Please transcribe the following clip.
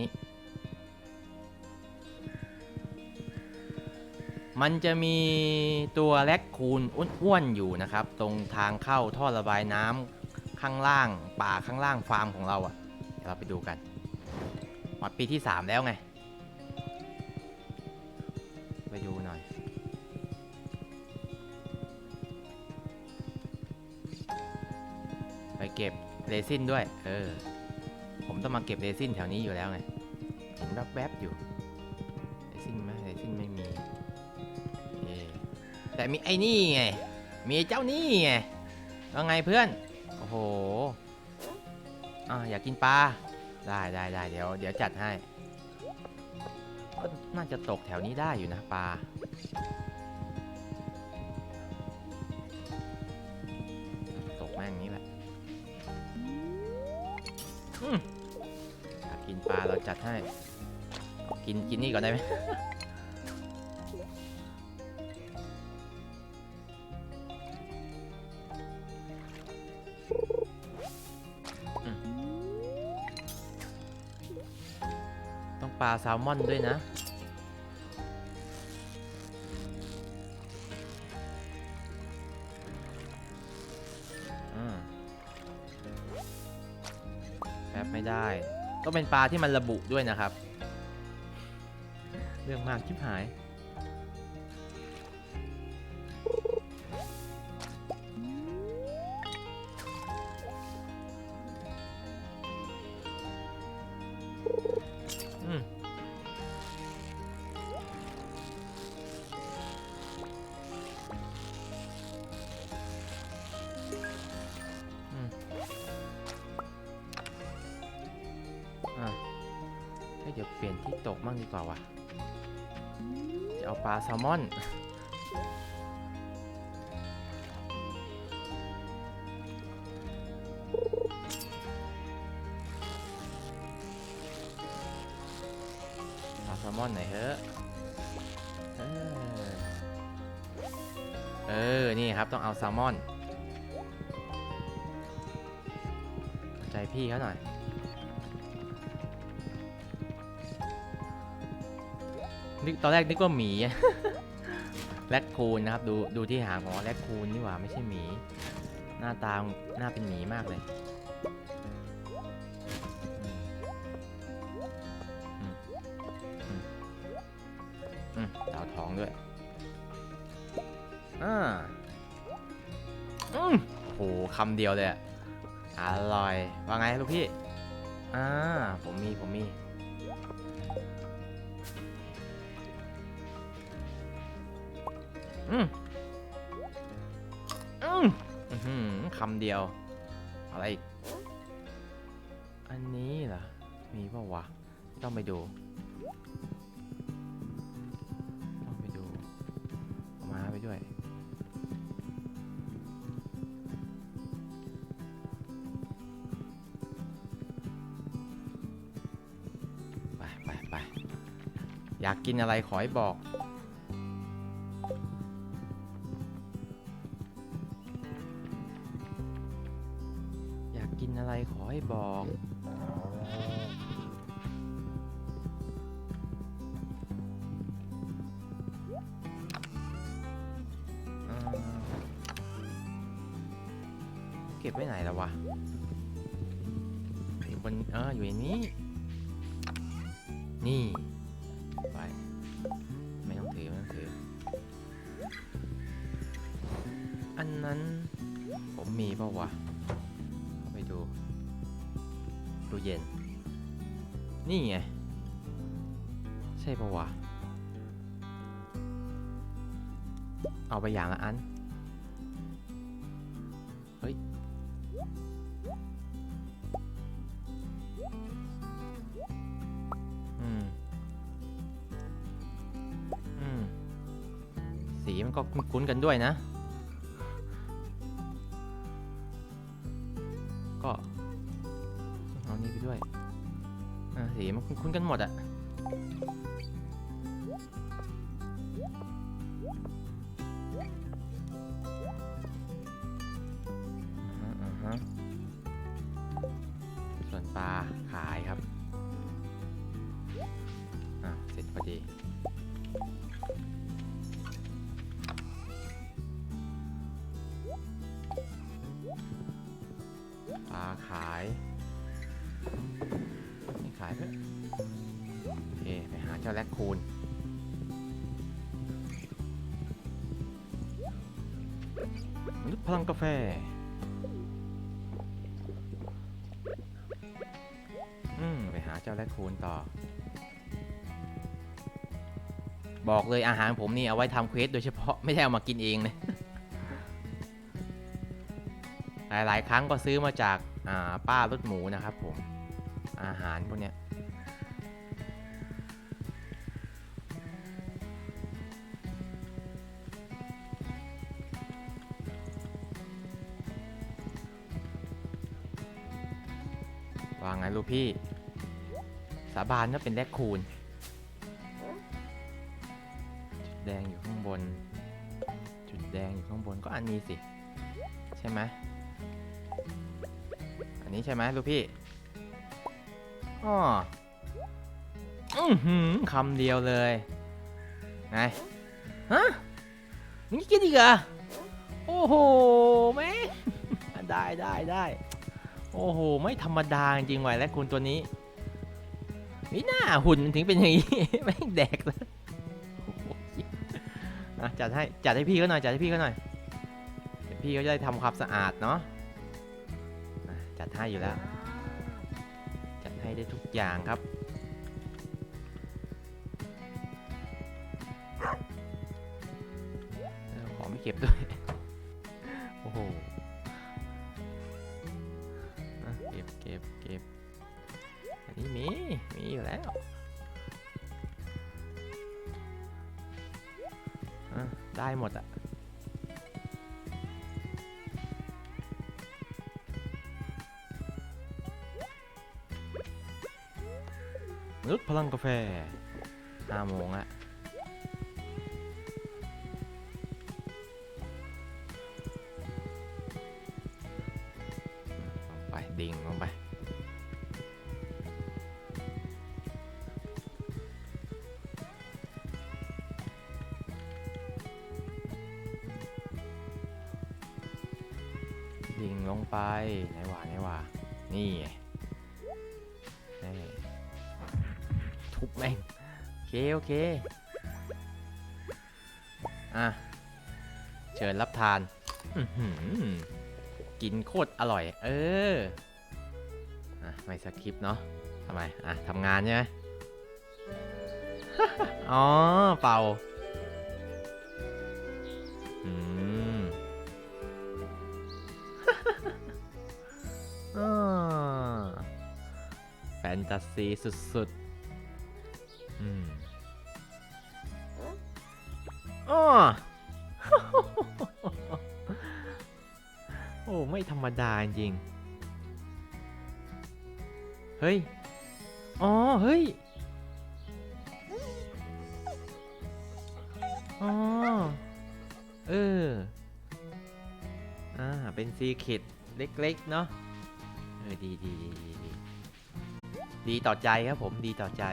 นี่มันจะมีตัวแรคคูนอ้วนๆอยู่นะครับ ตรงทางเข้าท่อระบายน้ำข้างล่างป่าข้างล่างฟาร์มของเราอะ่ะเดี๋ยวเราไปดูกันหมดปีที่ 3 แล้วไง ไปดูหน่อยไปเก็บเรซินด้วย เออ ต้องมาเก็บเรซินแถวนี้อยู่แล้วไง เห็นแวบๆอยู่ เรซินไหมเรซินไม่มีเอแต่มีไอ้นี่ไง มีเจ้านี่ไงว่าไงเพื่อน โอ้โหอ่าอยากกินปลา ได้ได้ได้เดี๋ยวเดี๋ยวจัดให้ ก็น่าจะตกแถวนี้ได้อยู่นะปลาตกแม่งนี้แหละอืม ปลาเราจัดให้ กินกินนี่ก่อนได้ไหมอืมต้องปลาแซลมอนด้วยนะอืมแป๊บไม่ได้ ต้องเป็นปลาที่มันระบุด้วยนะครับ เรื่องมากชิบหาย ดี๋ยวเปลี่ยนที่ตกมั่งดีกว่าว่ะ จะเอาปลาแซลมอน ปลาแซลมอนไหนอยเฮ้อะเออ นี่ครับ ต้องเอาแซลมอน ใจพี่เขาหน่อย นึกตอนแรกนึกว่าหมีแรดคูนนะครับ ดูดูที่หางของแรดคูนนี่หว่าไม่ใช่หมี หน้าตาหน้าเป็นหมีมากเลยดาวท้องด้วยอ่าอืมโหคำเดียวเลยอร่อย ว่าไงลูกพี่ อ่า ผมมี ผมมี อืมอืมคำเดียว อะไรอีก อันนี้เหรอ มีป่าวะ ต้องไปดู ต้องไปดูมาไปด้วย ไปไปไปอยากกินอะไรขอให้บอก อะไรขอให้บอก เก็บไว้ไหนแล้ววะ อยู่บนเอออยู่ในนี้ นี่ ไป ไม่ต้องถือ ไม่ต้องถือ อันนั้นผมมีเปล่าวะ ดูตู้เย็น นี่ไง ใช่ปะวะ เอาไปอย่างละอัน เฮ้ย อืม อืม สีมันก็คุ้นกันด้วยนะ ไปด้วยอ่าสีมันคุ้นๆกันหมดอะ จ้าแรคคูนมนุษย์พลังกาแฟ อืม ไปหาเจ้าแรคคูนต่อ บอกเลยอาหารผมนี่เอาไว้ทำเควสโดยเฉพาะไม่ได้เอามากินเองเลยหลาย ๆ ครั้งก็ซื้อมาจากป้ารถหมูนะครับผม อาหารพวกนี้ ลูกพี่ สาบานว่าเป็นแรคคูนจุดแดงอยู่ข้างบน จุดแดงอยู่ข้างบนก็อันนี้สิ ใช่ไหมอันนี้ใช่ไหมลูกพี่อ๋อหือคำเดียวเลยไงฮะมึงกินอีกเหรอโอ้โหแม่ได้ได้ได้ โอ้โห ไม่ธรรมดาจริงว่ะและคุณตัวนี้มีหน้าหุ่นมันถึงเป็นอย่างนี้ ไม่แดกเลยโอ้โหอะจัดให้จัดให้พี่เขาหน่อยจัดให้พี่เขาหน่อยพี่เขาจะได้ทำความสะอาดเนาะจัดให้อยู่แล้ว จัดให้ได้ทุกอย่างครับ ขอไม่เก็บด้วย โอ้โห ก็บเก็บเก็บอันนี้มี มีอยู่แล้วได้หมดอะมนุษย์พลังกาแฟห้าโมงละ ดิ่งลงไป ดิ่งลงไป ไหนวะไหนวะนี่นี่ทุบแม่ง โอเค โอเค อะ เชิญรับทาน อือหือ กินโคตรอร่อย เอออะไม่สคริปเนาะทำไมอะทำงานใช่ไหมอ๋อ เป่าอืมอ่าแฟนตาซีสุดๆ อืมอ้อ โอ้ ไม่ธรรมดาจริง เฮ้ย อ๋อ เฮ้ย อ๋อ เออ อ่า เป็นซีคิดเล็กๆ เนาะเออดีดีดีดีดีดีต่อใจครับผมดีต่อใจ